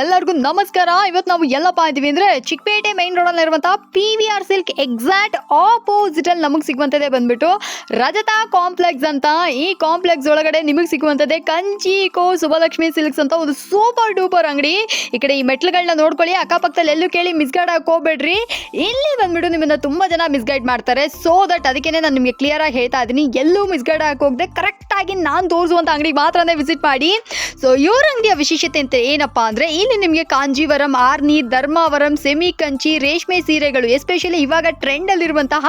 ಎಲ್ಲರಿಗೂ ನಮಸ್ಕಾರ. ಇವತ್ತು ನಾವು ಎಲ್ಲಪ್ಪ ಇದೀವಿ ಅಂದ್ರೆ ಚಿಕ್ಕಪೇಟೆ ಮೈನ್ ರೋಡ್ ಅಲ್ಲಿ ಇರುವಂತಹ P V R silk exact opposite ಅಲ್ಲಿ ನಮಗೆ ಸಿಗುವಂತದ್ದೇ ಬಂದ್ಬಿಟ್ಟು ರಜತಾ ಕಾಂಪ್ಲೆಕ್ಸ್ ಅಂತ. ಈ ಕಾಂಪ್ಲೆಕ್ಸ್ ಒಳಗಡೆ ನಿಮಗೆ ಸಿಗುವಂತದ್ದೇ ಕಂಚಿ ಕೋ ಸುಭಲಕ್ಷ್ಮಿ ಸಿಲ್ಕ್ಸ್ ಅಂತ ಒಂದು ಸೂಪರ್ ಡೂಪರ್ ಅಂಗಡಿ. ಈ ಕಡೆ ಈ ಮೆಟ್ಲುಗಳನ್ನ ನೋಡ್ಕೊಳ್ಳಿ, ಅಕ್ಕಪಕ್ಕದಲ್ಲಿ ಎಲ್ಲೂ ಕೇಳಿ ಮಿಸ್ಗೈಡ್ ಹೋಗ್ಬೇಡ್ರಿ. ಇಲ್ಲಿ ಬಂದ್ಬಿಟ್ಟು ನಿಮ್ಮನ್ನ ತುಂಬಾ ಜನ ಮಿಸ್ಗೈಡ್ ಮಾಡ್ತಾರೆ. ಸೊ ದಟ್ ಅದಕ್ಕೆ ನಾನು ನಿಮಗೆ ಕ್ಲಿಯರ್ ಆಗಿ ಹೇಳ್ತಾ ಇದೀನಿ ಎಲ್ಲೂ ಮಿಸ್ಗೈಡ್ ಹೋಗದೆ ಕರೆಕ್ಟ್ ಆಗಿ ನಾನು ತೋರಿಸುವಂತ ಅಂಗಡಿಗೆ ಮಾತ್ರನೇ ವಿಸಿಟ್ ಮಾಡಿ. ಸೊ ಇವರ ಅಂಗಡಿಯ ವಿಶೇಷತೆ ಅಂತ ಏನಪ್ಪಾ ಅಂದ್ರೆ ಇಲ್ಲಿ ನಿಮಗೆ ಕಾಂಜೀವರಂ, ಆರ್ನಿ, ಧರ್ಮಾವರಂ ಸೆಮಿ ಕಂಚಿ ರೇಷ್ಮೆ ಸೀರೆಗಳು ಎಸ್ಪೆಷಲಿ ಇವಾಗ ಟ್ರೆಂಡ್ ಅಲ್ಲಿರುವಂತಹ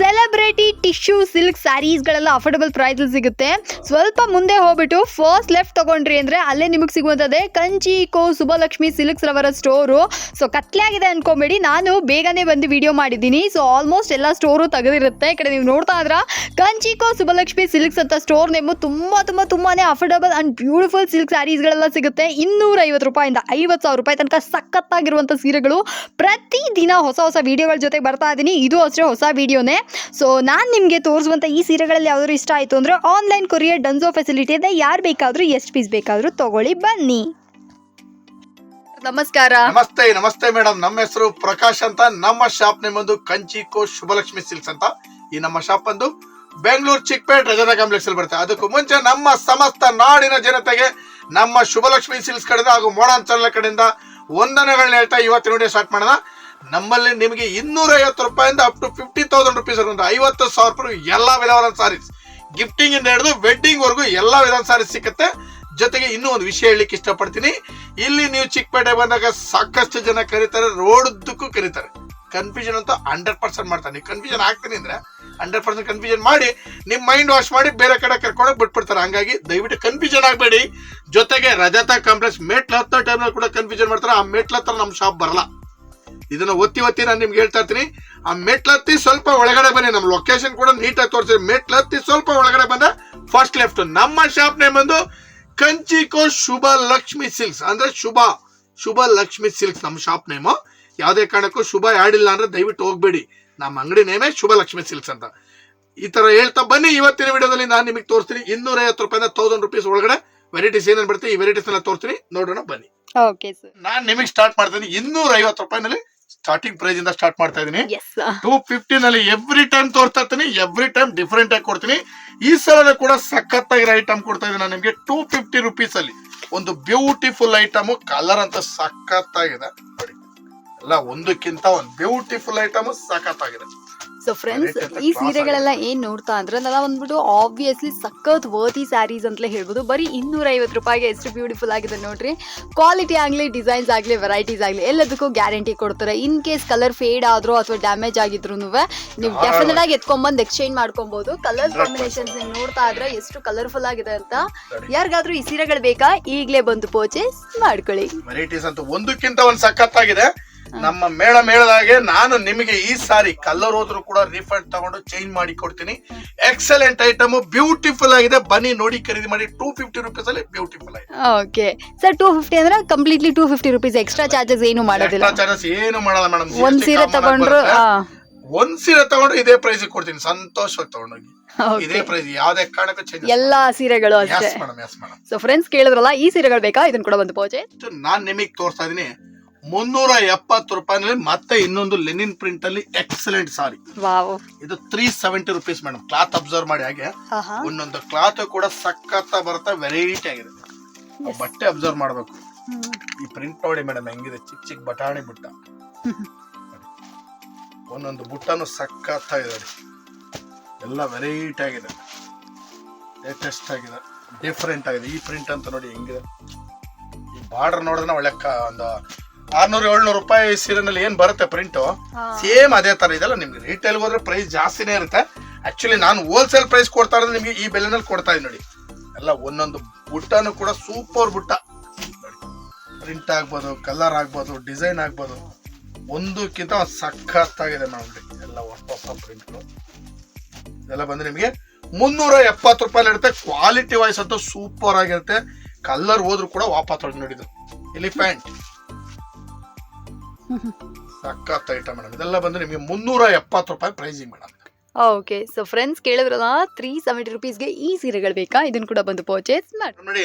ಸೆಲೆಬ್ರಿಟಿ ಟಿಶ್ಯೂ ಸಿಲ್ಕ್ ಸ್ಯಾರೀಸ್ಗಳೆಲ್ಲ ಅಫೋರ್ಡಬಲ್ ಪ್ರೈಸ್ ಸಿಗುತ್ತೆ. ಸ್ವಲ್ಪ ಮುಂದೆ ಹೋಗ್ಬಿಟ್ಟು ಫಸ್ಟ್ ಲೆಫ್ಟ್ ತಗೊಂಡ್ರಿ ಅಂದ್ರೆ ಅಲ್ಲೇ ನಿಮಗೆ ಸಿಗುವಂಥದ್ದೇ ಕಂಚಿ, ಕೋ ಸುಬ್ಬಲಕ್ಷ್ಮಿ ಸಿಲ್ಕ್ಸ್ ರವರ ಸ್ಟೋರು ಸೊ ಕತ್ಲೆ ಆಗಿದೆ ಅನ್ಕೊಂಬೇಡಿ. ನಾನು ಬೇಗನೆ ಬಂದು ವಿಡಿಯೋ ಮಾಡಿದ್ದೀನಿ. ಸೊ ಆಲ್ಮೋಸ್ಟ್ ಎಲ್ಲ ಸ್ಟೋರು ತೆಗೆದಿರುತ್ತೆ. ಈ ಕಡೆ ನೀವು ನೋಡ್ತಾ ಇದ್ರ ಕಂಚಿಕೋ ಸುಬ್ಬಲಕ್ಷ್ಮಿ ಸಿಲ್ಕ್ಸ್ ಅಂತ ಸ್ಟೋರ್ ನೇಮು ತುಂಬಾ ತುಂಬಾ, ತುಂಬಾನೇ ಅಫೋರ್ಡಬಲ್ ಅಂಡ್ ಬ್ಯೂಟಿಫುಲ್ ಸಿಲ್ಕ್ ಸ್ಯಾರೀಸ್ಗಳೆಲ್ಲ ಸಿಗುತ್ತೆ. ಇನ್ನೂರ ಐವತ್ತು ರೂಪಾಯಿಂದ ಐವತ್ತು ಸಾವಿರ ರೂಪಾಯಿ ತನಕ ಸಖತ್ತಾಗಿರುವಂಥ ಸೀರೆಗಳು. ಪ್ರತಿದಿನ ಹೊಸ ಹೊಸ ವಿಡಿಯೋಗಳ ಜೊತೆ ಬರ್ತಾ ಇದ್ದೀನಿ ಇದು ಅಷ್ಟೇ ಹೊಸ ವಿಡಿಯೋನೇ. ಸೊ ನಾನು ನಿಮಗೆ ತೋರಿಸುವಂಥ ಈ ಸೀರೆಗಳಲ್ಲಿ ಯಾವ್ದಾದ್ರು ಇಷ್ಟ ಆಯಿತು ಅಂದರೆ ಆನ್ಲೈನ್ ಕೊರಿಯರ್ ಡನ್ಸೋ ಫೆಸಿಲಿಟಿ ಇದೆ. ಯಾರು ಬೇಕಾದರೂ ಎಷ್ಟು ಪೀಸ್ ಬೇಕಾದರೂ ತಗೊಳ್ಳಿ. ಬನ್ನಿ. ನಮಸ್ಕಾರ. ನಮಸ್ತೆ ನಮಸ್ತೆ ಮೇಡಮ್ ನಮ್ಮ ಹೆಸರು ಪ್ರಕಾಶ್ ಅಂತ. ನಮ್ಮ ಶಾಪ್ ನೇಮ್ ಒಂದು ಕಂಚಿ ಕೋಶ್ ಶುಭಲಕ್ಷ್ಮಿ ಸಿಲ್ಸ್ ಅಂತ. ಈ ನಮ್ಮ ಶಾಪ್ ಒಂದು ಬೆಂಗಳೂರು ಚಿಕ್ಕಪೇಟ್ ರಜತ ಕಾಂಪ್ಲೆಕ್ಸ್ ಅಲ್ಲಿ ಬರುತ್ತೆ. ಅದಕ್ಕೂ ಮುಂಚೆ ನಮ್ಮ ಸಮಸ್ತ ನಾಡಿನ ಜನತೆಗೆ ನಮ್ಮ ಶುಭಲಕ್ಷ್ಮಿ ಸಿಲ್ಸ್ ಕಡೆಯಿಂದ ಹಾಗೂ ಮೋಡನ್ ಚಾನಲ್ ಕಡೆಯಿಂದ ವಂದನೆಗಳನ್ನ ಹೇಳ್ತಾ ಇವತ್ತಿನ ವಿಡಿಯೋ ಸ್ಟಾರ್ಟ್ ಮಾಡೋಣ. ನಮ್ಮಲ್ಲಿ ನಿಮಗೆ ಇನ್ನೂರ ಐವತ್ತು ರೂಪಾಯಿಂದ up to fifty thousand rupees ಒಂದು ಐವತ್ತು ಸಾವಿರ ರೂಪಾಯಿ ಎಲ್ಲ ವಿಧವಾದ ಸಾರೀಸ್ ಗಿಫ್ಟಿಂಗ್ ಇಂದ ಹಿಡಿದು ವೆಡ್ಡಿಂಗ್ ವರೆಗೂ ಎಲ್ಲಾ ವಿಧದ ಸಾರೀಸ್ ಸಿಗುತ್ತೆ ಜೊತೆಗೆ ಇನ್ನೂ ಒಂದು ವಿಷಯ ಹೇಳಲಿಕ್ಕೆ ಇಷ್ಟಪಡ್ತೀನಿ. ಇಲ್ಲಿ ನೀವು ಚಿಕ್ಕಪೇಟೆ ಬಂದಾಗ ಸಾಕಷ್ಟು ಜನ ಕರೀತಾರೆ ರೋಡ್ದಕ್ಕೂ ಕರೀತಾರೆ. ಕನ್ಫ್ಯೂಷನ್ ಅಂತ ಹಂಡ್ರೆಡ್ ಪರ್ಸೆಂಟ್ ಮಾಡ್ತಾರೆ. ನೀವು ಕನ್ಫ್ಯೂಷನ್ ಆಗ್ತೀನಿ ಅಂದ್ರೆ ಹಂಡ್ರೆಡ್ ಪರ್ಸೆಂಟ್ ಕನ್ಫ್ಯೂಷನ್ ಮಾಡಿ ನಿಮ್ಮ ಮೈಂಡ್ ವಾಶ್ ಮಾಡಿ ಬೇರೆ ಕಡೆ ಕರ್ಕೊಂಡೋಗಿ ಬಿಟ್ಬಿಡ್ತಾರೆ. ಹಂಗಾಗಿ ದಯವಿಟ್ಟು ಕನ್ಫ್ಯೂಷನ್ ಆಗಬೇಡಿ. ಜೊತೆಗೆ ರಜತ ಕಾಂಪ್ಲೆಕ್ಸ್ ಮೇಟ್ಲ ಹತ್ತೋ ಟೈಮ್ನಲ್ಲಿ ಕೂಡ ಕನ್ಫ್ಯೂಷನ್ ಮಾಡ್ತಾರೆ. ಆ ಮೆಟ್ಲ ಹತ್ರ ನಮ್ಮ ಶಾಪ್ ಬರಲ್ಲ. ಇದನ್ನ ಒತ್ತಿ ಒತ್ತಿ ನಾನು ನಿಮ್ಗೆ ಹೇಳ್ತಾ ಇರ್ತೀನಿ. ಆ ಮೆಟ್ಲತ್ತಿ ಸ್ವಲ್ಪ ಒಳಗಡೆ ಬನ್ನಿ. ನಮ್ಮ ಲೊಕೇಶನ್ ಕೂಡ ನೀಟಾಗಿ ತೋರಿಸಿ ಮೆಟ್ಲತ್ತಿ ಸ್ವಲ್ಪ ಒಳಗಡೆ ಬಂದ ಫಸ್ಟ್ ಲೆಫ್ಟ್ ನಮ್ಮ ಶಾಪ್ ನೇಮ್ ಬಂದು ಕಂಚಿಕೋ ಶುಭ ಲಕ್ಷ್ಮಿ ಸಿಲ್ಕ್ಸ್ ಅಂದ್ರೆ ಶುಭ ಶುಭ ಲಕ್ಷ್ಮಿ ಸಿಲ್ಕ್ಸ್ ನಮ್ಮ ಶಾಪ್ ನೇಮು. ಯಾವುದೇ ಕಾರಣಕ್ಕೂ ಶುಭ ಯಾಡಿಲ್ಲ ಅಂದ್ರೆ ದಯವಿಟ್ಟು ಹೋಗ್ಬೇಡಿ. ನಮ್ಮ ಅಂಗಡಿ ನೇಮೇ ಶುಭ ಲಕ್ಷ್ಮಿ ಸಿಲ್ಕ್ಸ್ ಅಂತ. ಈ ತರ ಹೇಳ್ತಾ ಬನ್ನಿ ಇವತ್ತಿನ ವಿಡಿಯೋದಲ್ಲಿ ನಾನು ನಿಮಗೆ ತೋರಿಸ್ತೀನಿ. ಇನ್ನೂರ ಐವತ್ತು ರೂಪಾಯಿಂದ ತೌಸಂಡ್ ರುಪೀಸ್ ಒಳಗಡೆ ವೆರೈಟೀಸ್ ಏನೇನು ಬರುತ್ತೆ ಈ ವೆರೈಟೀಸ್ ಎಲ್ಲ ತೋರಿಸ್ತೀನಿ. ನೋಡೋಣ ಬನ್ನಿ. ಓಕೆ ಸರ್ ನಾನ್ ನಿಮಗೆ ಸ್ಟಾರ್ಟ್ ಮಾಡ್ತೀನಿ ಇನ್ನೂರ ಐವತ್ತು ರೂಪಾಯಿನಲ್ಲಿ ಸ್ಟಾರ್ಟಿಂಗ್ ಪ್ರೈಸ್ ಇಂದ ಸ್ಟಾರ್ಟ್ ಮಾಡ್ತಾ ಇದೀನಿ ಟೂ ಫಿಫ್ಟಿ ನಲ್ಲಿ ಎವ್ರಿ ಟೈಮ್ ತೋರಿಸ್ತಾ ಇರ್ತೀನಿ. ಎವ್ರಿ ಟೈಮ್ ಡಿಫ್ರೆಂಟ್ ಆಗಿ ಕೊಡ್ತೀನಿ. ಈ ಸಲ ಕೂಡ ಸಖತ್ತಾಗಿರೋ ಐಟಮ್ ಕೊಡ್ತಾ ಇದ್ದೀನಿ ನಾನು ನಿಮಗೆ. ಟೂ ಫಿಫ್ಟಿ ರುಪೀಸ್ ಅಲ್ಲಿ ಒಂದು ಬ್ಯೂಟಿಫುಲ್ ಐಟಮ್ ಕಲರ್ ಅಂತ ಸಖತ್ತಾಗಿದೆ. ನೋಡಿ. ಎಲ್ಲ ಒಂದಕ್ಕಿಂತ ಒಂದು ಬ್ಯೂಟಿಫುಲ್ ಐಟಮ್ ಸಖತ್ತಾಗಿದೆ. ಸೊ ಫ್ರೆಂಡ್ಸ್ ಈ ಸೀರೆಗಳೆಲ್ಲ ಏನ್ ನೋಡ್ತಾ ಅಂದ್ರೆ ನಾನು ಬಂದ್ಬಿಟ್ಟು ಆಬ್ವಿಯಸ್ಲಿ ಸಖತ್ ವರ್ತಿ ಸ್ಯಾರೀಸ್ ಅಂತಲೇ ಹೇಳ್ಬೋದು. ಬರೀ ಇನ್ನೂರ ಐವತ್ತು ರೂಪಾಯಿಗೆ ಎಷ್ಟು ಬ್ಯೂಟಿಫುಲ್ ಆಗಿದೆ ನೋಡ್ರಿ. ಕ್ವಾಲಿಟಿ ಆಗಲಿ ಡಿಸೈನ್ಸ್ ಆಗಲಿ ವೆರೈಟೀಸ್ ಆಗಲಿ ಎಲ್ಲದಕ್ಕೂ ಗ್ಯಾರಂಟಿ ಕೊಡ್ತಾರೆ. ಇನ್ ಕೇಸ್ ಕಲರ್ ಫೇಡ್ ಆದರೂ ಅಥವಾ ಡ್ಯಾಮೇಜ್ ಆಗಿದ್ರು ನೀವು ಡೆಫಿನೆಟ್ ಆಗಿ ಎತ್ಕೊಂಡ್ಬಂದು ಎಕ್ಸ್ಚೇಂಜ್ ಮಾಡ್ಕೊಬಹುದು ಕಲರ್ 100% ಕಾಂಬಿನೇಷನ್ಸ್ ನೋಡ್ತಾ ಇದ್ರೆ ಎಷ್ಟು ಕಲರ್ಫುಲ್ ಆಗಿದೆ ಅಂತ. ಯಾರಿಗಾದ್ರೂ ಈ ಸೀರೆಗಳು ಬೇಕಾ ಈಗಲೇ ಬಂದು ಪರ್ಚೇಸ್ ಮಾಡ್ಕೊಳ್ಳಿ. ವೆರೈಟೀಸ್ ಅಂತ ಒಂದಕ್ಕಿಂತ ಒಂದು ಸಖತ್ತಾಗಿದೆ. ನಮ್ಮ ಮೇಳ ಮೇಳದಾಗೆ ನಾನು ನಿಮಗೆ ಈ ಸಾರಿ ಕಲರ್ ಹೋದ್ರು ಕೂಡ ರಿಫಂಡ್ ತಗೊಂಡು ಚೇಂಜ್ ಮಾಡಿ ಕೊಡ್ತೀನಿ. ಎಕ್ಸಲೆಂಟ್ ಐಟಮ್ ಬ್ಯೂಟಿಫುಲ್ ಆಗಿದೆ. ಬನ್ನಿ ನೋಡಿ ಖರೀದಿ ಮಾಡಿ. ಟೂ ಫಿಫ್ಟಿ ರುಪೀಸ್ ಅಲ್ಲಿ ಬ್ಯೂಟಿಫುಲ್ ಆಗಿದೆ. ಓಕೆ. ಸರ್ ಟೂ ಫಿಫ್ಟಿ ಅಂದ್ರೆ completely two fifty rupees extra charges ಏನು ಮಾಡೋದಿಲ್ಲ. ಚಾರ್ಜಸ್ ಏನು ಮಾಡಲ್ಲ ಮೇಡಮ್ ಒಂದ್ ಸೀರೆ ತಗೊಂಡ್ರು ಒಂದ್ ಸೀರೆ ತಗೊಂಡ್ರು ಇದೇ ಪ್ರೈಸ್ ಕೊಡ್ತೀನಿ. ಸಂತೋಷವಾಗಿ ತಗೊಂಡೋಗಿ. ಇದೇ ಪ್ರೈಸ್ ಯಾವ್ದೇ ಕಾರಣಕ್ಕೂ ಚೇಂಜ್ ಎಲ್ಲಾ ಸೀರೆಗಳು ಅಷ್ಟೇ. ಸೊ ಫ್ರೆಂಡ್ಸ್ ಕೇಳಿದ್ರಲ್ಲ ಈ ಸೀರೆಗಳು ಬೇಕಾ? ಇದನ್ನ ಕೂಡ ಒಂದು ಪೋಚೆ ನಾನ್ ನಿಮಗೆ ತೋರಿಸ್ತಾ ಇದೀನಿ ಮುನ್ನೂರ ಎಪ್ಪತ್ತು ರೂಪಾಯಿನಲ್ಲಿ ಮತ್ತೆ ಇನ್ನೊಂದು ಲೆನಿನ್ ಪ್ರಿಂಟ್ ಅಲ್ಲಿ ಎಕ್ಸಲೆಂಟ್ ಸಾರಿ ವಾವ್. ಇದು three seventy rupees madam cloth observe ಮಾಡಿ ಹಾಗೆ. ಒಂದೊಂದು ಕ್ಲಾತ್ ಕೂಡ ಸಖತ್ತ ಬರುತ್ತೆ ವೆರೈಟಿ ಆಗಿದೆ. ಆ ಬಟ್ಟೆ ಅಬ್ಸರ್ವ್ ಮಾಡಬೇಕು. ಈ ಪ್ರಿಂಟ್ ನೋಡಿ ಮೇಡಮ್ ಹೆಂಗಿದೆ ಚಿಕ್ಕ ಚಿಕ್ಕ ಬಟಾಣಿ ಬುಟ್ಟ. ಒಂದೊಂದು ಬುಟ್ಟನು ಸಖತ್ತಾಗಿದೆ ಇದೆ ಎಲ್ಲ ವೆರೈಟಿ ಆಗಿದೆ. ಲೇಟೆಸ್ಟ್ ಆಗಿದೆ. ಡಿಫ್ರೆಂಟ್ ಆಗಿದೆ. ಈ ಪ್ರಿಂಟ್ ಅಂತ ನೋಡಿ ಹೆಂಗಿದೆ. ಈ ಬಾರ್ಡರ್ ನೋಡಿದ್ರೆ ಒಳ್ಳೆ ಕ- ಒಂದು ಆರ್ನೂರು ಏಳ್ನೂರು ರೂಪಾಯಿ ಸೀರೆನಲ್ಲಿ ಏನ್ ಬರುತ್ತೆ ಪ್ರಿಂಟು ಸೇಮ್ ಅದೇ ತರ ಇದೆಲ್ಲ ನಿಮ್ಗೆ ರಿಟೇಲ್ ಹೋದ್ರೆ ಪ್ರೈಸ್ ಜಾಸ್ತಿನೇ ಇರುತ್ತೆ. ಆಕ್ಚುಲಿ ನಾನು ಹೋಲ್ಸೇಲ್ ಪ್ರೈಸ್ ಕೊಡ್ತಾ ಇರೋದು ನಿಮಗೆ ಈ ಬೆಲೆನಲ್ಲಿ ಕೊಡ್ತಾ ಇದ್ದೀನಿ ನೋಡಿ. ಎಲ್ಲ ಒಂದೊಂದು ಬುಟ್ಟನು ಕೂಡ ಸೂಪರ್ ಬುಟ್ಟ. ಪ್ರಿಂಟ್ ಆಗ್ಬೋದು ಕಲರ್ ಆಗ್ಬೋದು ಡಿಸೈನ್ ಆಗ್ಬೋದು. ಒಂದಕ್ಕಿಂತ ಸಖತ್ ಸಖತ್ತಾಗಿದೆ ನೋಡಿ. ಎಲ್ಲ ಹೊಸ ಹೊಸ ಪ್ರಿಂಟ್ಗಳು ಇದೆಲ್ಲ ಬಂದು ನಿಮಗೆ ಮುನ್ನೂರ ಎಪ್ಪತ್ತು ರೂಪಾಯಿ ಇರುತ್ತೆ. ಕ್ವಾಲಿಟಿ ವೈಸ್ ಅಂತೂ ಸೂಪರ್ ಆಗಿರುತ್ತೆ. ಕಲರ್ ಹೋದ್ರು ಕೂಡ ವಾಪಸ್ ಹೊಡೆದು ಇದು. ಇಲ್ಲಿ ಪ್ಯಾಂಟ್ ಸಖತ್ ಐಟಮ್ ಮೇಡಮ್. ಇದೆಲ್ಲ ಬಂದ್ರೆ ನಿಮಗೆ ಮುನ್ನೂರ ಎಪ್ಪತ್ತು ರೂಪಾಯಿ pricing madam. Okay so friends ಕೇಳಿದ್ರಲ್ಲ ತ್ರೀ ಸೆವೆಂಟಿ ರುಪೀಸ್ಗೆ ಈ ಸೀರೆಗಳು ಬೇಕಾ? ಇದನ್ನ ಕೂಡ ಬಂದು ಪರ್ಚೇಸ್ ಮಾಡಿ. ನೋಡಿ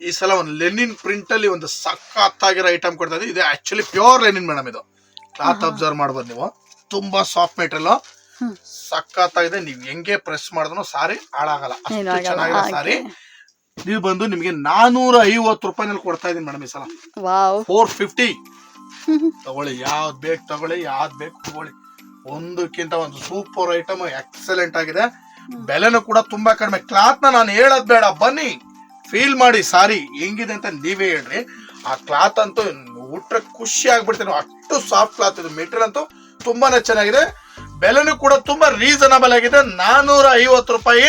ಈ ಸಲ ಒಂದು ಲೆನಿನ್ ಪ್ರಿಂಟ್ ಅಲ್ಲಿ ಒಂದು ಸಖತ್ತಾಗಿರೋ ಐಟಮ್ ಕೊಡ್ತಾ ಇದೆ ಇದು ಆಕ್ಚುಲಿ ಪ್ಯೂರ್ ಲೆನಿನ್ ಮೇಡಮ್ ಇದು. ಕ್ಲಾತ್ ಅಬ್ಸರ್ವ್ ಮಾಡ್ಬೋದು ನೀವು. ತುಂಬಾ ಸಾಫ್ಟ್ ಮೆಟೀರಿಯಲ್ ಸಖತ್ ಸಖತ್ತಾಗಿದೆ ನೀವು ಹೆಂಗೆ ಪ್ರೆಸ್ ಮಾಡಿದ್ರು ಸಾರಿ ಹಾಳಾಗಲ್ಲ. ಅಷ್ಟು ಚೆನ್ನಾಗಿದೆ ಸಾರಿ. ನೀವು ಬಂದು ನಿಮಗೆ ನಾನೂರ ಐವತ್ತು ರೂಪಾಯಿನಲ್ಲಿ ಕೊಡ್ತಾ ಇದೀನಿ ಮೇಡಮ್ ಈ ಸಲ. ಫೋರ್ ಫಿಫ್ಟಿ ತಗೊಳ್ಳಿ ಯಾವ್ದು ಬೇಕು ತಗೊಳ್ಳಿ ಯಾವ್ದು ಬೇಕು ತಗೊಳ್ಳಿ. ಒಂದಕ್ಕಿಂತ ಒಂದು ಸೂಪರ್ ಐಟಮ್ ಎಕ್ಸಲೆಂಟ್ ಆಗಿದೆ. ಬೆಲೆನೂ ಕೂಡ ತುಂಬಾ ಕಡಿಮೆ. ಕ್ಲಾತ್ ನಾನು ಹೇಳೋದು ಬೇಡ. ಬನ್ನಿ ಫೀಲ್ ಮಾಡಿ. ಸಾರಿ ಹೆಂಗಿದೆ ಅಂತ ನೀವೇ ಹೇಳ್ರಿ. ಆ ಕ್ಲಾತ್ ಅಂತೂ ಉಟ್ರೆ ಖುಷಿ ಆಗ್ಬಿಡ್ತೀನಿ. ಅಷ್ಟು ಸಾಫ್ಟ್ ಕ್ಲಾತ್ ಇದು. ಮೆಟೀರಿಯಲ್ ಅಂತೂ ತುಂಬಾನೇ ಚೆನ್ನಾಗಿದೆ. ಬೆಲೆನೂ ಕೂಡ ತುಂಬಾ ರೀಸನಬಲ್ ಆಗಿದೆ. ನಾನೂರ ಐವತ್ತು ರೂಪಾಯಿ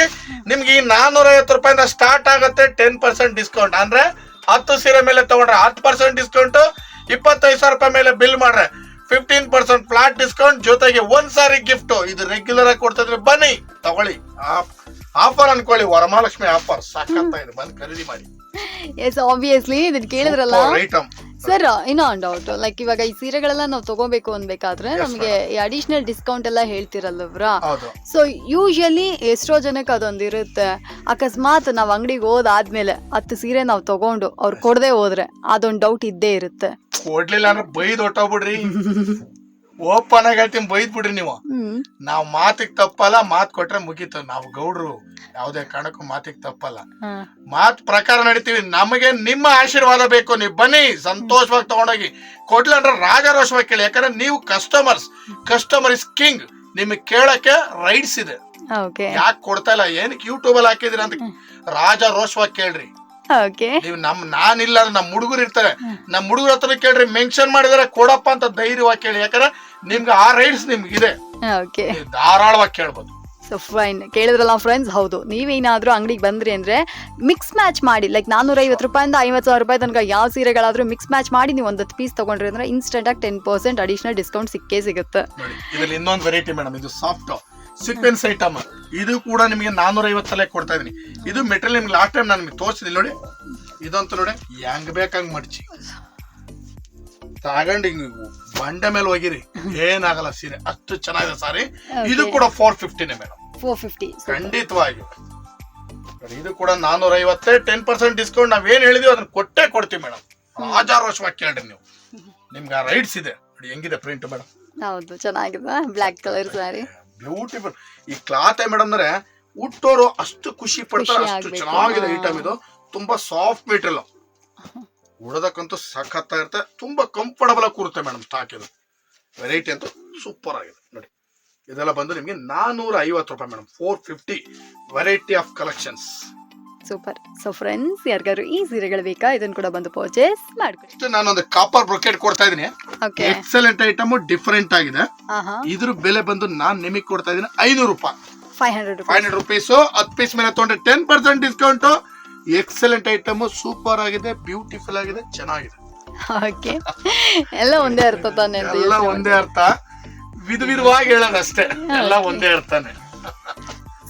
ನಿಮ್ಗೆ ಈ ನಾನೂರ ಐವತ್ತು ರೂಪಾಯಿಂದ ಸ್ಟಾರ್ಟ್ ಆಗುತ್ತೆ. ಟೆನ್ ಪರ್ಸೆಂಟ್ ಡಿಸ್ಕೌಂಟ್ ಅಂದ್ರೆ ಹತ್ತು ಸೀರೆ ಮೇಲೆ ತಗೊಂಡ್ರೆ ಹತ್ತು ಪರ್ಸೆಂಟ್ ಡಿಸ್ಕೌಂಟ್ ಇಪ್ಪತ್ತೈದು ಸಾವಿರ ರೂಪಾಯಿ ಮೇಲೆ ಬಿಲ್ ಮಾಡ್ರೆ ಫಿಫ್ಟೀನ್ ಪರ್ಸೆಂಟ್ ಫ್ಲಾಟ್ ಡಿಸ್ಕೌಂಟ್ ಜೊತೆಗೆ ಒಂದ್ ಸಾರಿ ಗಿಫ್ಟ್ ಇದು ರೆಗ್ಯುಲರ್ ಆಗಿ ಕೊಡ್ತಾ ಇದ್ರೆ ಬನ್ನಿ ತಗೊಳ್ಳಿ. ಆಫರ್ ಅನ್ಕೊಳ್ಳಿ ವರಮಹಾಲಕ್ಷ್ಮಿ ಆಫರ್. ಸಾಕಂತ ಇದೆ ಬಂದು ಖರೀದಿ ಮಾಡಿ. ಎಸ್ ಆಬ್ವಿಯಸ್ಲಿ ಇದನ್ನ ಕೇಳಿದ್ರಲ್ಲ? ಐಟಮ್ ಸರ್ ಇನ್ನೂ ಒಂದು ಡೌಟ್ ಲೈಕ್ ಇವಾಗ ಈ ಸೀರೆಗಳೆಲ್ಲ ನಾವು ತಗೋಬೇಕು ಅನ್ಬೇಕಾದ್ರೆ ನಮ್ಗೆ ಈ ಅಡಿಷನಲ್ ಡಿಸ್ಕೌಂಟ್ ಎಲ್ಲ ಹೇಳ್ತಿರಲ್ಲವ್ರ ಹೌದು. ಸೊ ಯೂಶಲಿ ಎಷ್ಟೋ ಜನಕ್ಕೆ ಅದೊಂದು ಇರುತ್ತೆ. ಅಕಸ್ಮಾತ್ ನಾವು ಅಂಗಡಿಗೆ ಹೋದಾದ್ಮೇಲೆ ಹತ್ತು ಸೀರೆ ನಾವು ತಗೊಂಡು ಅವ್ರು ಕೊಡದೆ ಹೋದ್ರೆ ಅದೊಂದು ಡೌಟ್ ಇದ್ದೇ ಇರುತ್ತೆ. ಕೊಡ್ಲಿಲ್ಲ ಅಂದ್ರೆ ಬೈದ್ ಹೊಟ್ಟೋಗ್ಬಿಡ್ರಿ ಓಪನ್ ಆಗಿ ಹೇಳ್ತೀನಿ ಬೈದ್ ಬಿಡ್ರಿ ನೀವು. ನಾವ್ ಮಾತಿಗೆ ತಪ್ಪಲ್ಲ ಮಾತ್ ಕೊಟ್ರೆ ಮುಗೀತು. ನಾವು ಗೌಡ್ರು ಯಾವ್ದೇ ಕಾರಣಕ್ಕೂ ಮಾತಿಗೆ ತಪ್ಪಲ್ಲ. ಮಾತ್ ಪ್ರಕಾರ ನಡೀತೀವಿ. ನಮಗೆ ನಿಮ್ಮ ಆಶೀರ್ವಾದ ಬೇಕು. ನೀವು ಬನ್ನಿ ಸಂತೋಷವಾಗಿ ತಗೊಂಡೋಗಿ. ಅಂದ್ರೆ ರಾಜಾರೋಷವಾಗಿ ಕೇಳಿ. ಯಾಕಂದ್ರೆ ನೀವು ಕಸ್ಟಮರ್ಸ್ ಕಸ್ಟಮರ್ ಇಸ್ ಕಿಂಗ್ ನಿಮಗೆ ಕೇಳಕ್ಕೆ ರೈಟ್ಸ್ ಇದೆ. ಯಾಕೆ ಕೊಡ್ತಾ ಇಲ್ಲ? ಏನಕ್ಕೆ ಯೂಟ್ಯೂಬ್ ಅಲ್ಲಿ ಹಾಕಿದಿರ ಅಂತ ರಾಜ ರೋಷವಾಗಿ ಕೇಳ್ರಿ. ಓಕೆ ನೀವು ನಮ್ ನಾನಿಲ್ಲ ಅಂದ್ರೆ ನಮ್ಮ ಹುಡುಗರು ಇರ್ತಾರೆ. ನಮ್ಮ ಹುಡುಗರ ಹತ್ರ ಕೇಳ್ರಿ ಮೆನ್ಷನ್ ಮಾಡಿದಾರೆ ಕೊಡಪ್ಪ ಅಂತ ಧೈರ್ಯವಾಗಿ ಕೇಳಿ. ಯಾಕಂದ್ರೆ ನಿಮ್ಗೆ ಆ ರೈಟ್ಸ್ ನಿಮ್ಗೆ ಇದೆ. ಓಕೆ ನೀವು ಧಾರಾಳವಾಗಿ ಕೇಳ್ಬೋದು. ಸೊ ಫೈನ್ ಕೇಳಿದ್ರಲ್ಲ ಫ್ರೆಂಡ್ಸ್ ಹೌದು. ನೀವೇನಾದ್ರೂ ಅಂಗಡಿಗೆ ಬಂದ್ರಿ ಅಂದ್ರೆ ಮಿಕ್ಸ್ ಮ್ಯಾಚ್ ಮಾಡಿ ಲೈಕ್ ನಾನೂರ ಐವತ್ತು ರೂಪಾಯಿಂದ ಐವತ್ತು ಸಾವಿರ ರೂಪಾಯಿ ತನಕ ಯಾವ ಸೀರೆಗಳಾದರೂ ಮಿಕ್ಸ್ ಮ್ಯಾಚ್ ಮಾಡಿ ನೀವು ಒಂದು ಪೀಸ್ ತೊಗೊಂಡ್ರಿ ಅಂದ್ರೆ ಇನ್ಸ್ಟೆಂಟ್ ಆಗಿ ಟೆನ್ ಪರ್ಸೆಂಟ್ ಅಡಿಷನಲ್ ಡಿಸ್ಕೌಂಟ್ ಸಿಕ್ಕೇ ಸಿಗುತ್ತೆ. ಇದರಲ್ಲಿ ಇನ್ನೊಂದು ವೆರೈಟಿ ಮೇಡಮ್ ಇದು ಸಾಫ್ಟ್ ಸೀಕ್ವೆನ್ಸ್ ಐಟಮ್ ಇದು ಕೂಡ ನಿಮಗೆ ನಾನೂರ ಐವತ್ತಲ್ಲೇ ಕೊಡ್ತಾ ಇದೀನಿ. ಇದು ಮೆಟೀರಿಯಲ್ ನಿಮ್ಗೆ ಲಾಸ್ಟ್ ಟೈಮ್ ನಾನು ನಿಮ್ಗೆ ತೋರಿಸಿದಿಲ್ಲ ನೋಡಿ. ಇದಂತ ನೋಡಿ ಹೆಂಗ್ ಬೇಕಂಗ್ ಮಡ್ಚಿ. ತಗೊಂಡು ಹಿಂಗ್ ಬಂಡೆ ಮೇಲೆ ಹೋಗಿರಿ. ಏನಾಗಲ್ಲ ಸೀರೆ. ಅಷ್ಟು ಚೆನ್ನಾಗಿದೆ ಸಾರಿ. ಇದು ಕೂಡ ಫೋರ್ ಫಿಫ್ಟಿನೇ ಮೇಡಮ್ ಫೋರ್ ಫಿಫ್ಟಿ ಖಂಡಿತವಾಗಿ. ಇದು ಕೂಡ ನಾನೂರ ಐವತ್ತೇ ಟೆನ್ ಪರ್ಸೆಂಟ್ ಡಿಸ್ಕೌಂಟ್ ನಾವೇನ್ ಹೇಳಿದೀವಿ ಅದನ್ನ ಕೊಟ್ಟೆ ಕೊಡ್ತೀವಿ ಮೇಡಮ್ ರಾಜಾರೋಷವಾಗಿ ಕೇಳ್ರಿ ನೀವು. ನಿಮ್ಗೆ ರೈಟ್ಸ್ ಇದೆ. ನೋಡಿ ಹೆಂಗಿದೆ ಪ್ರಿಂಟ್ ಮೇಡಮ್ ಹೌದು ಚೆನ್ನಾಗಿದೆ. ಬ್ಲ್ಯಾಕ್ ಕಲರ್ ಸ್ಯಾರಿ ಬ್ಯೂಟಿಫುಲ್ ಈ ಕ್ಲಾತ್ ಮೇಡಮ್ ಅಂದ್ರೆ ಉಟ್ಟೋರು ಅಷ್ಟು ಖುಷಿ ಪಡ್ತಾರೆ ಅಷ್ಟು ಚೆನ್ನಾಗಿದೆ. ಐಟಮ್ ಇದು. ತುಂಬಾ ಸಾಫ್ಟ್ ಮೆಟೀರಿಯಲ್ ಉಡೋದಕ್ಕಂತೂ ಸಖತ್ ಇರುತ್ತೆ. ತುಂಬಾ ಕಂಫರ್ಟಬಲ್ ಆಗಿ ಕೂರುತ್ತೆ ಮೇಡಮ್ ಸ್ಟಾಕ್ ಇದು ವೆರೈಟಿ ಅಂತೂ ಸೂಪರ್ ಆಗಿದೆ. ನೋಡಿ ಇದೆಲ್ಲ ಬಂದು ನಿಮಗೆ ನಾನೂರ ಐವತ್ತು ರೂಪಾಯಿ madam four fifty variety of collections super so friends ಯಾರಿಗಾದ್ರು ಈ ಸೀರೆಗಳು ಬೇಕಾ? ಇದನ್ನ ಕೂಡ ಬಂದು ಪರ್ಚೇಸ್ ಮಾಡ್ಕೊಳ್ಳಿ ನಾನು ನಾನೊಂದು ಕಾಪರ್ ಬ್ರೊಕೆಟ್ ಕೊಡ್ತಾ ಇದೀನಿ ಓಕೆ ಎಕ್ಸಲೆಂಟ್ ಐಟಮ್ ಡಿಫರೆಂಟ್ ಆಗಿದೆ. ಹಾ ಇದ್ರ ಬೆಲೆ ಬಂದು ನಾನ್ ನಿಮಗೆ ಕೊಡ್ತಾ ಇದೀನಿ ಐನೂರು ರೂಪಾಯಿ. Five hundred five hundred rupees ಹತ್ತು ಪೀಸ್ ಮೇಲೆ ತಗೊಂಡ್ರೆ ten percent discount excellent item super ಆಗಿದೆ ಬ್ಯೂಟಿಫುಲ್ ಆಗಿದೆ ಚೆನ್ನಾಗಿದೆ. ಓಕೆ ಎಲ್ಲ ಒಂದೇ ಅರ್ಥ ತಾನೆ ಎಲ್ಲ ಒಂದೇ ಅರ್ಥ. ವಿಧ ವಿಧವಾಗಿ ಹೇಳೋದಷ್ಟೇ. ಎಲ್ಲ ಒಂದೇ ಅರ್ಥನೇ.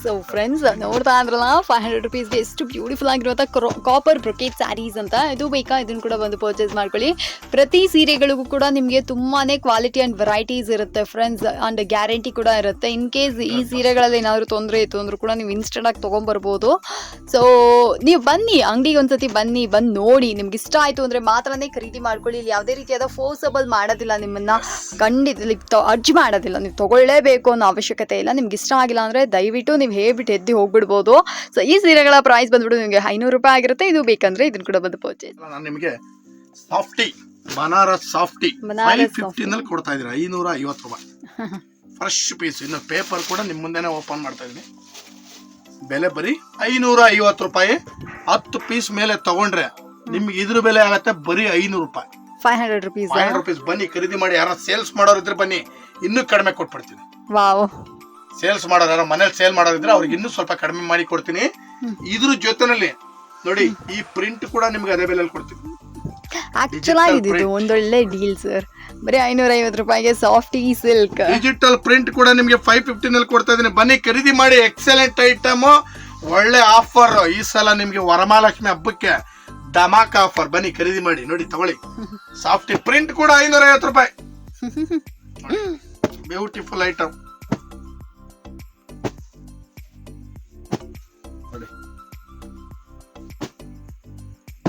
ಸೊ ಫ್ರೆಂಡ್ಸ್ ನೋಡ್ತಾ ಅಂದ್ರಲ್ಲ ಫೈವ್ ಹಂಡ್ರೆಡ್ ರುಪೀಸ್ಗೆ ಎಷ್ಟು ಬ್ಯೂಟಿಫುಲ್ ಆಗಿರುವಂಥ ಕಾಪರ್ ಬ್ರೊಕೇಟ್ ಸ್ಯಾರೀಸ್ ಅಂತ. ಇದು ಬೇಕಾ? ಇದನ್ನು ಕೂಡ ಬಂದು ಪರ್ಚೇಸ್ ಮಾಡ್ಕೊಳ್ಳಿ. ಪ್ರತಿ ಸೀರೆಗಳಿಗೂ ಕೂಡ ನಿಮಗೆ ತುಂಬಾ ಕ್ವಾಲಿಟಿ ಆ್ಯಂಡ್ ವೆರೈಟೀಸ್ ಇರುತ್ತೆ ಫ್ರೆಂಡ್ಸ್ ಆ್ಯಂಡ್ ಗ್ಯಾರಂಟಿ ಕೂಡ ಇರುತ್ತೆ. ಇನ್ ಕೇಸ್ ಈ ಸೀರೆಗಳಲ್ಲಿ ಏನಾದರೂ ತೊಂದರೆ ಇತ್ತು ಅಂದರೂ ಕೂಡ ನೀವು ಇನ್ಸ್ಟೆಂಟಾಗಿ ತೊಗೊಂಬರ್ಬೋದು. ಸೊ ನೀವು ಬನ್ನಿ ಅಂಗಡಿಗೆ ಒಂದ್ಸತಿ ಬನ್ನಿ ಬಂದು ನೋಡಿ. ನಿಮ್ಗೆ ಇಷ್ಟ ಆಯಿತು ಅಂದರೆ ಮಾತ್ರನೇ ಖರೀದಿ ಮಾಡ್ಕೊಳ್ಳಿ. ಇಲ್ಲಿ ಯಾವುದೇ ರೀತಿಯಾದ ಫೋರ್ಸಬಲ್ ಮಾಡೋದಿಲ್ಲ ನಿಮ್ಮನ್ನು. ಖಂಡಿತ ಅರ್ಜ್ ಮಾಡೋದಿಲ್ಲ. ನೀವು ತೊಗೊಳ್ಳೇಬೇಕು ಅನ್ನೋ ಅವಶ್ಯಕತೆ ಇಲ್ಲ. ನಿಮ್ಗೆ ಇಷ್ಟ ಆಗಿಲ್ಲ ಅಂದರೆ ದಯವಿಟ್ಟು ನೀವು ಹೇಳ್ಬಿಟ್ಟು ಎದ್ದು ಹೋಗ್ಬಿಡ್ಬೋದು. ಸೊ ಈ ಸೀರೆಗಳ ಪ್ರೈಸ್ ಬಂದ್ಬಿಟ್ಟು ನಿಮಗೆ ಐನೂರು ರೂಪಾಯಿ ಆಗಿರುತ್ತೆ. ಇದು ಬೇಕಂದ್ರೆ ಇದನ್ನು ಕೂಡ ಬಂದು ಪರ್ಚೇಸ್ ನಾನು ನಿಮಗೆ ಸಾಫ್ಟಿ ಬನಾರಸ್ ಸಾಫ್ಟಿ. ಫಿಫ್ಟಿನಲ್ಲಿ ಕೊಡ್ತಾ ಇದ್ದೀರಾ? ಐನೂರ ಐವತ್ತು ರೂಪಾಯಿ. ಫ್ರೆಶ್ ಪೀಸ್ ಇನ್ನು ಪೇಪರ್ ಕೂಡ ನಿಮ್ಮ ಮುಂದೆನೆ ಓಪನ್ ಮಾಡ್ತಾ ಇದ್ದೀನಿ ಬೆಲೆ ಬರೀ ಐನೂರ ಐವತ್ತು ರೂಪಾಯಿ. ಹತ್ತು ಪೀಸ್ ಮೇಲೆ ತಗೊಂಡ್ರೆ ನಿಮ್ಗೆ ಇದ್ರ ಬೆಲೆ ಆಗತ್ತೆ ಬರೀ ಐನೂರು ರೂಪಾಯಿ. Five hundred rupees five hundred rupees ಬನ್ನಿ ಖರೀದಿ ಮಾಡಿ. ಯಾರ ಸೇಲ್ಸ್ ಮಾಡೋರು ಇದ್ರೆ ಬನ್ನಿ. ಇನ್ನೂ ಕಡಿಮೆ ಕೊಟ್ಬಿಡ್ತೀನಿ. ವಾವ್ ಸೇಲ್ಸ್ ಮಾಡೋದಾರ ಮನೇಲಿ ಸೇಲ್ ಮಾಡೋದಿದ್ರೆ ಅವ್ರಿಗೆ ಇನ್ನೂ ಸ್ವಲ್ಪ ಕಡಿಮೆ ಮಾಡಿ ಕೊಡ್ತೀನಿ. ಇದ್ರ ಜೊತೆನಲ್ಲಿ ನೋಡಿ ಈ ಪ್ರಿಂಟ್ ಕೂಡ ನಿಮ್ಗೆ ಅದೇ ಬೆಲೆಯಲ್ಲಿ ಕೊಡ್ತೀನಿ. ಒಂದೊಳ್ಳೆ ಡೀಲ್ ಸರ್ ಬರೀ ಐನೂರ ಐವತ್ತು ರೂಪಾಯಿಗೆ ಸಾಫ್ಟ್ ಈ ಸಿಲ್ಕ್ ಡಿಜಿಟಲ್ ಪ್ರಿಂಟ್ ಕೂಡ ನಿಮಗೆ ಫೈವ್ ಫಿಫ್ಟಿನಲ್ಲಿ ಕೊಡ್ತಾ ಇದ್ದೀನಿ. ಬನ್ನಿ ಖರೀದಿ ಮಾಡಿ ಎಕ್ಸಲೆಂಟ್ ಐಟಮ್ ಒಳ್ಳೆ ಆಫರ್ ಈ ಸಲ ನಿಮ್ಗೆ ವರಮಹಾಲಕ್ಷ್ಮಿ ಹಬ್ಬಕ್ಕೆ ಧಮಾಕ ಆಫರ್ ಬನ್ನಿ ಖರೀದಿ ಮಾಡಿ. ನೋಡಿ ತಗೊಳ್ಳಿ. ಸಾಫ್ಟಿ ಪ್ರಿಂಟ್ ಕೂಡ ಐನೂರ ಐವತ್ತು ರೂಪಾಯಿ beautiful item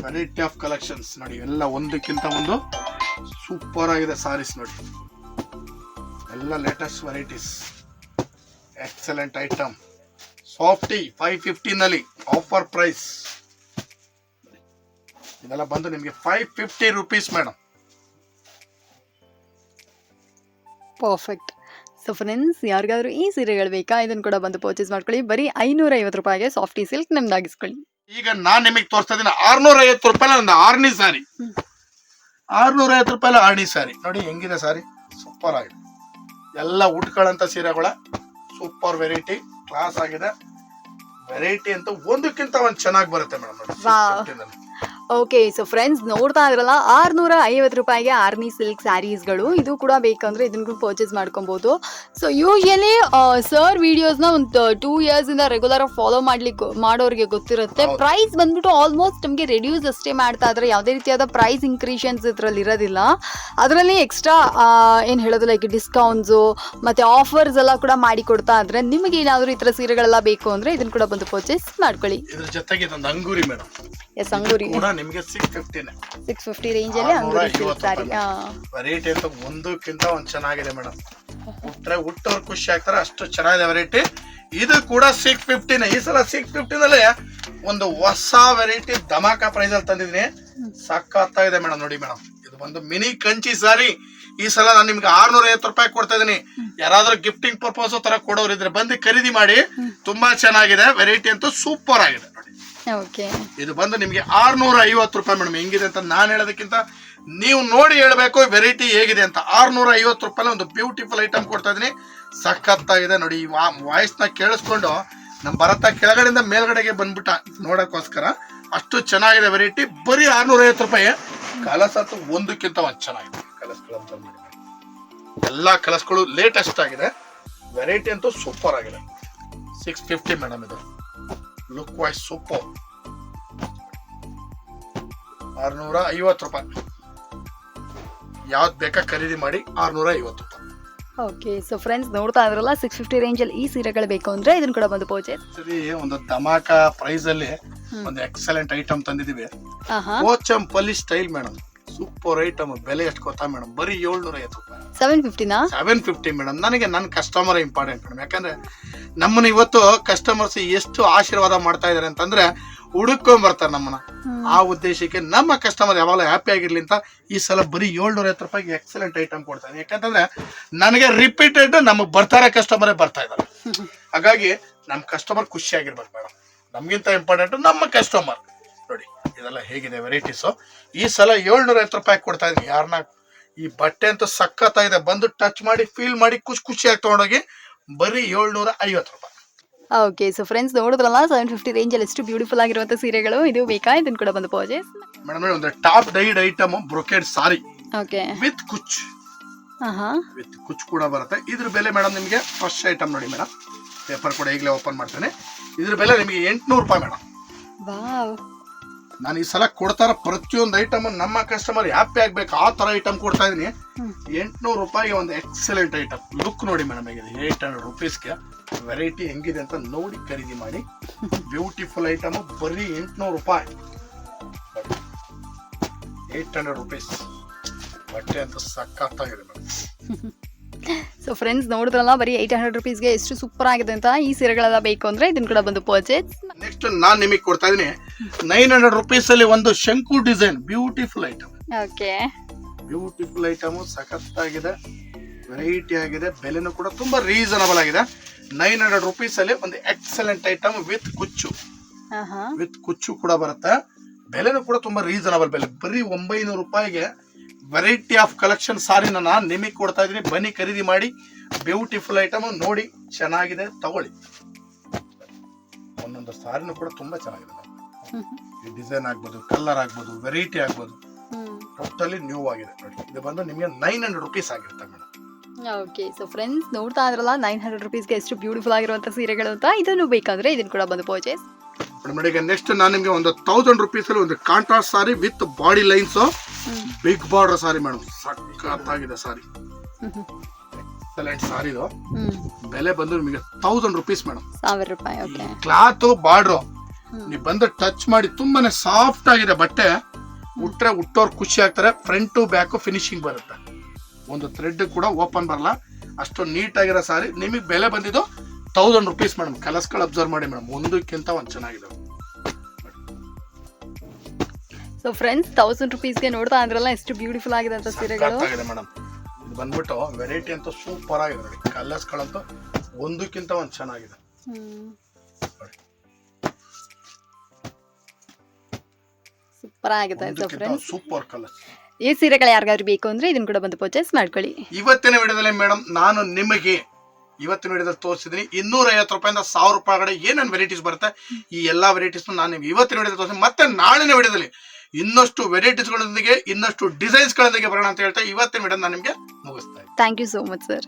variety of collections ನೋಡಿ. ಎಲ್ಲ ಒಂದಕ್ಕಿಂತ ಒಂದು ಸೂಪರ್ ಆಗಿದೆ ಸಾರೀಸ್ ನೋಡಿ. ಎಲ್ಲ ಲೇಟೆಸ್ಟ್ ವೆರೈಟೀಸ್ ಎಕ್ಸಲೆಂಟ್ ಐಟಮ್ ಸಾಫ್ಟಿ ಫೈವ್ ಫಿಫ್ಟಿನಲ್ಲಿ ಆಫರ್ ಪ್ರೈಸ್ ಇದೆಲ್ಲ ಬಂದು ನಿಮಗೆ five fifty rupees madam perfect so friends ಯಾರಿಗಾದ್ರೂ ಈ ಸೀರೆಗಳು ಬೇಕಾ ಇದನ್ನು ಕೂಡ ಬಂದು ಪರ್ಚೇಸ್ ಮಾಡ್ಕೊಳ್ಳಿ. ಬರೀ ಐನೂರ ಐವತ್ತು ರೂಪಾಯಿಗೆ ಸಾಫ್ಟಿ ಸಿಲ್ಕ್ ನಿಮ್ದಾಗಿಸ್ಕೊಳ್ಳಿ. ಈಗ ನಾನ್ ನಿಮಗೆ ತೋರಿಸ್ತಾ ಇದ್ದೀನಿ ಆರ್ನೂರ ಐವತ್ತು ರೂಪಾಯಿ ಒಂದು ಆರ್ನಿ ಸಾರಿ. ಆರ್ನೂರ ಐವತ್ತು ರೂಪಾಯಿ ಆರ್ನಿ ಸಾರಿ ನೋಡಿ ಹೆಂಗಿದೆ ಸಾರಿ ಸೂಪರ್ ಆಗಿದೆ ಎಲ್ಲ ಉಟ್ಕೊಳ್ಳಂತ ಸೀರೆಗಳ ಸೂಪರ್ ವೆರೈಟಿ ಕ್ಲಾಸ್ ಆಗಿದೆ ವೆರೈಟಿ ಅಂತ ಒಂದಕ್ಕಿಂತ ಒಂದು ಚೆನ್ನಾಗಿ ಬರುತ್ತೆ ಮೇಡಮ್ ನೋಡಿ Wow. 650 ನಲ್ಲಿ. ಓಕೆ ಸೊ ಫ್ರೆಂಡ್ಸ್ ನೋಡ್ತಾ ಇದ್ರಲ್ಲ ಆರ್ನೂರ ಐವತ್ತು ರೂಪಾಯಿಗೆ ಆರ್ನಿ ಸಿಲ್ಕ್ ಸ್ಯಾರೀಸ್ಗಳು ಇದು ಕೂಡ ಬೇಕಂದ್ರೆ ಇದನ್ನು ಕೂಡ ಪರ್ಚೇಸ್ ಮಾಡ್ಕೊಬೋದು. ಸೊ ಯೂಶಲಿ ಸರ್ ವಿಡಿಯೋಸ್ನ ಒಂದು ಟೂ ಇಯರ್ಸಿಂದ ರೆಗ್ಯುಲರ್ ಆಗಿ ಫಾಲೋ ಮಾಡ್ಲಿಕ್ಕೆ ಮಾಡೋರಿಗೆ ಗೊತ್ತಿರುತ್ತೆ. ಪ್ರೈಸ್ ಬಂದ್ಬಿಟ್ಟು ಆಲ್ಮೋಸ್ಟ್ ನಮಗೆ ರೆಡ್ಯೂಸ್ ಅಷ್ಟೇ ಮಾಡ್ತಾ ಇದ್ರೆ ಯಾವುದೇ ರೀತಿಯಾದ ಪ್ರೈಸ್ ಇನ್ಕ್ರೀಷನ್ಸ್ ಇದರಲ್ಲಿ ಇರೋದಿಲ್ಲ. ಅದರಲ್ಲಿ ಎಕ್ಸ್ಟ್ರಾ ಏನು ಹೇಳೋದು ಲೈಕ್ ಡಿಸ್ಕೌಂಟ್ಸು ಮತ್ತು ಆಫರ್ಸ್ ಎಲ್ಲ ಕೂಡ ಮಾಡಿ ಕೊಡ್ತಾ ಇದ್ರೆ ನಿಮಗೆ ಏನಾದರೂ ಈ ಥರ ಸೀರೆಗಳೆಲ್ಲ ಬೇಕು ಅಂದರೆ ಇದನ್ನು ಕೂಡ ಬಂದು ಪರ್ಚೇಸ್ ಮಾಡ್ಕೊಳ್ಳಿ. ಇದ್ರ ಜೊತೆಗೆ ಅಂಗೂರಿ ಮೇಡಮ್ ಎಸ್ ಅಂಗೂರಿ. ಕೂಡ ನಿಮಗೆ ಸಿಕ್ಸ್ ಫಿಫ್ಟಿನೇ ಸಿಕ್ಸ್ ಫಿಫ್ಟಿ ರೇಂಜಲ್ಲಿ ಅಂಗೂರಿ ವೆರೈಟಿ ಅಂತ ಒಂದಕ್ಕಿಂತ ಒಂದು ಚೆನ್ನಾಗಿದೆ ಮೇಡಮ್. ಹುಟ್ಟರೆ ಹುಟ್ಟೋರು ಖುಷಿ ಆಗ್ತಾರೆ ಅಷ್ಟು ಚೆನ್ನಾಗಿದೆ ವೆರೈಟಿ ಇದು ಕೂಡ ಸಿಕ್ಸ್ ಫಿಫ್ಟಿನೇ ಈ ಸಲ ಸಿಕ್ಸ್ ಫಿಫ್ಟಿನಲ್ಲಿ ಒಂದು ಹೊಸ ವೆರೈಟಿ ಧಮಾಕ ಪ್ರೈಸ್ ಅಲ್ಲಿ ತಂದಿದ್ದೀನಿ. ಇದೆ ಮೇಡಮ್ ನೋಡಿ ಮೇಡಮ್. ಇದು ಒಂದು ಮಿನಿ ಕಂಚಿ ಸಾರಿ. ಈ ಸಲ ನಾನು ನಿಮ್ಗೆ ಆರ್ನೂರ ಐವತ್ತು ರೂಪಾಯಿ ಕೊಡ್ತಾ ಇದ್ದೀನಿ. ಯಾರಾದ್ರೂ ಗಿಫ್ಟಿಂಗ್ ಪರ್ಪಸ್ ತರ ಕೊಡೋರು ಇದ್ರೆ ಬಂದು ಖರೀದಿ ಮಾಡಿ. ತುಂಬಾ ಚೆನ್ನಾಗಿದೆ. ವೆರೈಟಿ ಅಂತೂ ಸೂಪರ್ ಆಗಿದೆ. ಓಕೆ ಇದು ಬಂದು ನಿಮಗೆ ಆರ್ನೂರ ಐವತ್ತು ರೂಪಾಯಿ ಮೇಡಮ್. ಹೆಂಗಿದೆ ಅಂತ ನಾನು ಹೇಳೋದಕ್ಕಿಂತ ನೀವು ನೋಡಿ ಹೇಳಬೇಕು ವೆರೈಟಿ ಹೇಗಿದೆ ಅಂತ. ಆರ್ನೂರ ಐವತ್ತು ರೂಪಾಯಿ ಒಂದು ಬ್ಯೂಟಿಫುಲ್ ಐಟಮ್ ಕೊಡ್ತಾ ಇದೀನಿ ಸಖತ್ತಾಗಿದೆ ನೋಡಿ. ವಾಯ್ಸ್ನ ಕೇಳಿಸ್ಕೊಂಡು ನಮ್ಮ ಭರತ ಕೆಳಗಡೆಯಿಂದ ಮೇಲ್ಗಡೆಗೆ ಬಂದ್ಬಿಟ್ಟ. ನೋಡೋಕ್ಕೋಸ್ಕರ ಅಷ್ಟು ಚೆನ್ನಾಗಿದೆ ವೆರೈಟಿ ಬರೀ ಆರ್ನೂರ ಐವತ್ತು ರೂಪಾಯಿ. ಕಲಸ ಒಂದಕ್ಕಿಂತ ಒಂದು ಚೆನ್ನಾಗಿದೆ. ಕಲಸ್ಗಳು ಎಲ್ಲ ಕಲಸ್ಗಳು ಲೇಟೆಸ್ಟ್ ಆಗಿದೆ. ವೆರೈಟಿ ಅಂತೂ ಸೂಪರ್ ಆಗಿದೆ. ಸಿಕ್ಸ್ ಫಿಫ್ಟಿ ಮೇಡಮ್ ಇದು. ಲುಕ್ ವೈಸ್ ಸೂಪರ್ ಆರ್ನೂರ ಐವತ್ತು ರೂಪಾಯಿ ಯಾವ್ದು ಬೇಕಾ ಖರೀದಿ ಮಾಡಿ ಆರ್ನೂರ ಐವತ್ತು ರೂಪಾಯಿ ಓಕೆ ಸೊ ಫ್ರೆಂಡ್ಸ್ ನೋಡ್ತಾ ಇದ್ರಲ್ಲ ಸಿಕ್ಸ್ ಫಿಫ್ಟಿ ರೇಂಜಲ್ಲಿ ಈ ಸೀರೆಗಳು ಬೇಕು ಅಂದ್ರೆ ಇದನ್ನ ಕೂಡ ಬಂದು ಪರ್ಚೇಸ್ ಸರಿ ಒಂದು ಧಮಾಕ ಪ್ರೈಸ್ ಅಲ್ಲಿ ಒಂದು ಎಕ್ಸಲೆಂಟ್ ಐಟಮ್ ತಂದಿದೀವಿ ಹಾಂ Pochampally style madam super item ಬೆಲೆ ಎಷ್ಟು ಗೊತ್ತಾ ಮೇಡಮ್ ಬರೀ ಏಳ್ನೂರ ಐವತ್ತು ರೂಪಾಯಿ ಸೆವೆನ್ ಫಿಫ್ಟಿನಾ ಸೆವೆನ್ ಫಿಫ್ಟಿ ಮೇಡಮ್ ನನಗೆ ನನ್ನ ಕಸ್ಟಮರ್ ಇಂಪಾರ್ಟೆಂಟ್ ಮೇಡಮ್ ಯಾಕಂದ್ರೆ ನಮ್ಮನ್ನ ಇವತ್ತು ಕಸ್ಟಮರ್ಸ್ ಎಷ್ಟು ಆಶೀರ್ವಾದ ಮಾಡ್ತಾ ಇದಾರೆ ಅಂತಂದ್ರೆ ಹುಡುಕೊಂಡ್ ಬರ್ತಾರೆ ನಮ್ಮನ್ನ. ಆ ಉದ್ದೇಶಕ್ಕೆ ನಮ್ಮ ಕಸ್ಟಮರ್ ಯಾವಾಗಲೂ ಹ್ಯಾಪಿ ಆಗಿರ್ಲಿ ಅಂತ ಈ ಸಲ ಬರೀ ಏಳ್ನೂರ ಐವತ್ತು ರೂಪಾಯಿಗೆ ಎಕ್ಸಲೆಂಟ್ ಐಟಮ್ ಕೊಡ್ತಾನೆ. ಯಾಕಂತಂದ್ರೆ ನನಗೆ ರಿಪೀಟೆಡ್ ನಮಗೆ ಬರ್ತಾರೆ ಕಸ್ಟಮರೇ ಬರ್ತಾ ಇದ್ದಾರೆ. ಹಾಗಾಗಿ ನಮ್ಮ ಕಸ್ಟಮರ್ ಖುಷಿಯಾಗಿರ್ಬೇಕು ಮೇಡಮ್ ನಮಗಿಂತ ಇಂಪಾರ್ಟೆಂಟ್ ನಮ್ಮ ಕಸ್ಟಮರ್ ಇದೆಲ್ಲ ಹೇಗಿದೆ ವೆರೈಟೀಸು? ಈ ಸಲ ಏಳ್ನೂರ ಐವತ್ತು ರೂಪಾಯಿ ಕೊಡ್ತಾ ಇದ್ದೀನಿ. ಯಾರನ್ನ ಈ ಬಟ್ಟೆ ಅಂತೂ ಸಖತ್ತಾಗಿದೆ ಬಂದು ಟಚ್ ಮಾಡಿ ಫೀಲ್ ಮಾಡಿ ಖುಷಿ ಖುಷಿಯಾಗಿ ತೊಗೊಂಡೋಗಿ ಬರೀ ಏಳ್ನೂರ ಐವತ್ತು ರೂಪಾಯಿ. ಓಕೆ ಸೊ ಫ್ರೆಂಡ್ಸ್ ನೋಡಿದ್ರಲ್ಲ ಸೆವೆನ್ ಫಿಫ್ಟಿ ರೇಂಜಲ್ಲಿ ಎಷ್ಟು ಬ್ಯೂಟಿಫುಲ್ ಆಗಿರುವಂಥ ಸೀರೆಗಳು. ಇದು ಬೇಕಾ? ಇದನ್ನು ಕೂಡ ಬಂದು ಪರ್ಚೇಸ್ ಮೇಡಮ್ ಒಂದು top dyed item brocade sari okay with Kuch with ಕುಚ್ ಕೂಡ ಬರುತ್ತೆ. ಇದ್ರ ಬೆಲೆ ಮೇಡಮ್ ನಿಮಗೆ ಫಸ್ಟ್ ಐಟಮ್ ನೋಡಿ ಮೇಡಮ್. ಪೇಪರ್ ಕೂಡ ಈಗಲೇ ಓಪನ್ ಮಾಡ್ತೇನೆ. ಇದ್ರ ಬೆಲೆ ನಿಮಗೆ ಎಂಟುನೂರು ರೂಪಾಯಿ ಮೇಡಮ್. ವಾವ್ ನಾನು ಈ ಸಲ ಕೊಡ್ತಾರ ಪ್ರತಿಯೊಂದು ಐಟಮ್ ನಮ್ಮ ಕಸ್ಟಮರ್ ಹ್ಯಾಪಿ ಆಗ್ಬೇಕು. ಆ ತರ ಐಟಮ್ ಕೊಡ್ತಾ ಇದೀನಿ ಎಂಟ್ನೂರು ರೂಪಾಯಿಗೆ ಒಂದು ಎಕ್ಸಲೆಂಟ್ ಐಟಮ್ ಲುಕ್ ನೋಡಿ ಮೇಡಮ್ ಹೇಗಿದೆ. ಏಟ್ ಹಂಡ್ರೆಡ್ ರುಪೀಸ್ಗೆ ವೆರೈಟಿ ಹೆಂಗಿದೆ ಅಂತ ನೋಡಿ ಖರೀದಿ ಮಾಡಿ. ಬ್ಯೂಟಿಫುಲ್ ಐಟಮ್ ಬರೀ ಎಂಟ್ನೂರು ರೂಪಾಯಿ. ಏಟ್ ಹಂಡ್ರೆಡ್ ರುಪೀಸ್ ಬಟ್ಟೆ ಅಂತ ಸಖತ್ತಾಗಿದೆ ಮೇಡಮ್ ಸೊ ಫ್ರೆಂಡ್ಸ್ ನೋಡಿದ್ರಲ್ಲ ಬರೀ ಏಯ್ಟ್ ಹಂಡ್ರೆಡ್ ರುಪೀಸ್ಗೆ ಎಷ್ಟು ಸೂಪರ್ ಆಗಿದೆ ಅಂತ ಈ ಸೀರೆಗಳೆಲ್ಲ ಬೇಕು ಅಂದರೆ ಇದನ್ನ ಕೂಡ ಬಂದು ಪರ್ಚೇಸ್ ನೆಕ್ಸ್ಟ್ ನಾನು ನಿಮಗೆ ಕೊಡ್ತಾ ಇದೀನಿ ನೈನ್ ಹಂಡ್ರೆಡ್ ರುಪೀಸ್ ಅಲ್ಲಿ ಒಂದು ಶಂಕು design beautiful item okay beautiful item ಸಖತ್ತಾಗಿದೆ ವೆರೈಟಿ ಆಗಿದೆ ಬೆಲೆನೂ ಕೂಡ ತುಂಬಾ ರೀಸನಬಲ್ ಆಗಿದೆ. ನೈನ್ ಹಂಡ್ರೆಡ್ ರುಪೀಸ್ ಅಲ್ಲಿ ಒಂದು ಎಕ್ಸಲೆಂಟ್ ಐಟಮ್ ವಿತ್ ಕುಚ್ಚು. ವಿತ್ ಕುಚ್ಚು ಕೂಡ ಬರುತ್ತೆ. ಬೆಲೆನೂ ಕೂಡ ತುಂಬಾ ರೀಸನಬಲ್ ಬೆಲೆ. ಬರೀ ಒಂಬೈನೂರು ರೂಪಾಯಿಗೆ ವೆರೈಟಿ ಆಫ್ ಕಲೆಕ್ಷನ್ ಸಾರಿನ ನಾನು ನಿಮಗೆ ಕೊಡ್ತಾ ಇದ್ದೀನಿ. ಬನ್ನಿ ಖರೀದಿ ಮಾಡಿ. ಬ್ಯೂಟಿಫುಲ್ ಐಟಮ್ ನೋಡಿ ಚೆನ್ನಾಗಿದೆ ತಗೊಳ್ಳಿ. ಒಂದೊಂದು ಸಾರಿನೂ ಕೂಡ ತುಂಬಾ ಚೆನ್ನಾಗಿದೆ. ಡಿಸೈನ್ ಆಗ್ಬೋದು ಕಲರ್ ಆಗ್ಬೋದು ವೆರೈಟಿ ಆಗ್ಬೋದು ಟೋಟಲಿ ನ್ಯೂ ಆಗಿದೆ ನೋಡಿ. ಇದು ಬಂದು ನಿಮಗೆ ನೈನ್ ಹಂಡ್ರೆಡ್ ರುಪೀಸ್ ಆಗಿರುತ್ತೆ ಮೇಡಮ್ ಓಕೆ ಸೊ ಫ್ರೆಂಡ್ಸ್ ನೋಡ್ತಾ ಇದ್ರಲ್ಲ ನೈನ್ ಹಂಡ್ರೆಡ್ ರುಪೀಸ್ಗೆ ಎಷ್ಟು ಬ್ಯೂಟಿಫುಲ್ ಆಗಿರುವಂಥ ಸೀರೆಗಳು ಅಂತ ಇದನ್ನು ಬೇಕಾದರೆ ಇದನ್ನು ಕೂಡ ಬಂದು ಪರ್ಚೇಸ್ ಮೇಡಮ್ ಈಗ ನೆಕ್ಸ್ಟ್ ನಾನು ನಿಮಗೆ ಒಂದು ತೌಸಂಡ್ ರುಪೀಸಲ್ಲಿ ಒಂದು contrast sari with body lines big border sari madam ಸಖತ್ತಾಗಿದೆ ಸಾರಿ ಎಕ್ಸಲೆಂಟ್ ಸಾರಿ ಇದು. ಹ್ಞೂ ಬೆಲೆ ಬಂದು ನಿಮಗೆ ತೌಸಂಡ್ ರುಪೀಸ್ ಮೇಡಮ್ ಸಾವಿರ ರೂಪಾಯಿ ಓಕೆ ಕ್ಲಾತ್ ಬಾರ್ಡ್ರು ನೀವು ಬಂದು ಟಚ್ ಮಾಡಿ ತುಂಬಾನೇ ಸಾಫ್ಟ್ ಆಗಿದೆ ಬಟ್ಟೆ ಉಟ್ರೆ ಉಟ್ಟೋರು ಖುಷಿ ಆಗ್ತಾರೆ ಫ್ರಂಟ್ ಬ್ಯಾಕು ಫಿನಿಶಿಂಗ್ ಬರುತ್ತೆ. ಒಂದು ಥ್ರೆಡ್ ಕೂಡ ಓಪನ್ ಬರಲ್ಲ. ಅಷ್ಟು ನೀಟ್ ಆಗಿರೋ ಸಾರಿ ನಿಮಗೆ ಬೆಲೆ ಬಂದಿದ್ದು ತೌಸಂಡ್ ರುಪೀಸ್ ಮೇಡಮ್ ಕಲರ್ಸ್ಗಳು ಅಬ್ಸರ್ವ್ ಮಾಡಿ ಮೇಡಮ್ ಒಂದಕ್ಕಿಂತ ಒಂದು ಚೆನ್ನಾಗಿದೆ. ಸೊ ಫ್ರೆಂಡ್ಸ್ ತೌಸಂಡ್ ರುಪೀಸ್ಗೆ ನೋಡ್ತಾ ಅಂದ್ರಲ್ಲ ಎಷ್ಟು ಬ್ಯೂಟಿಫುಲ್ ಆಗಿದೆ ಅಂತ ಸೀರೆಗಳು. ಮೇಡಮ್ ಇದು ಬಂದ್ಬಿಟ್ಟು ವೆರೈಟಿ ಅಂತೂ ಸೂಪರ್ ಆಗಿದೆ ನೋಡಿ ಕಲರ್ಸ್ಗಳಂತೂ ಒಂದಕ್ಕಿಂತ ಒಂದು ಚೆನ್ನಾಗಿದೆ. ಸೂಪರ್ ಆಗಿದೆ ಫ್ರೆಂಡ್ಸ್ ಸೂಪರ್ ಕಲರ್ ಈ ಸೀರೆಗಳು ಯಾರಿಗಾದ್ರು ಬೇಕು ಅಂದ್ರೆ ಇದನ್ನ ಕೂಡ ಬಂದು ಪರ್ಚೇಸ್ ಮಾಡ್ಕೊಳ್ಳಿ. ಇವತ್ತಿನ ವಿಡಿಯೋದಲ್ಲಿ ಮೇಡಮ್ ನಾನು ನಿಮಗೆ ಇವತ್ತಿನ ವಿಡಿಯೋದಲ್ಲಿ ತೋರಿಸಿದ್ದೀನಿ ಇನ್ನೂರ ಐವತ್ತು ರೂಪಾಯಿಂದ ಸಾವಿರ ರೂಪಾಯಿ ಕಡೆ ಏನೇನು ವೆರೈಟೀಸ್ ಬರುತ್ತೆ ಈ ಎಲ್ಲಾ ವೆರೈಟೀಸ್ ನಾನು ನಿಮ್ಗೆ ಇವತ್ತಿನ ವಿಡಿಯೋದಲ್ಲಿ ತೋರಿಸ್ತೀನಿ. ಮತ್ತೆ ನಾಳಿನ ವಿಡಿಯೋದಲ್ಲಿ ಇನ್ನಷ್ಟು ವೆರೈಟೀಸ್ಗಳೊಂದಿಗೆ ಇನ್ನಷ್ಟು ಡಿಸೈನ್ಸ್ಗಳೊಂದಿಗೆ ಬರೋಣ ಅಂತ ಹೇಳ್ತಾ ಇವತ್ತಿನ ವಿಡಿಯೋ ನಾನು ನಿಮಗೆ ಮುಗಿಸ್ತಾ ಇದ್ದೀನಿ. Thank you so much sir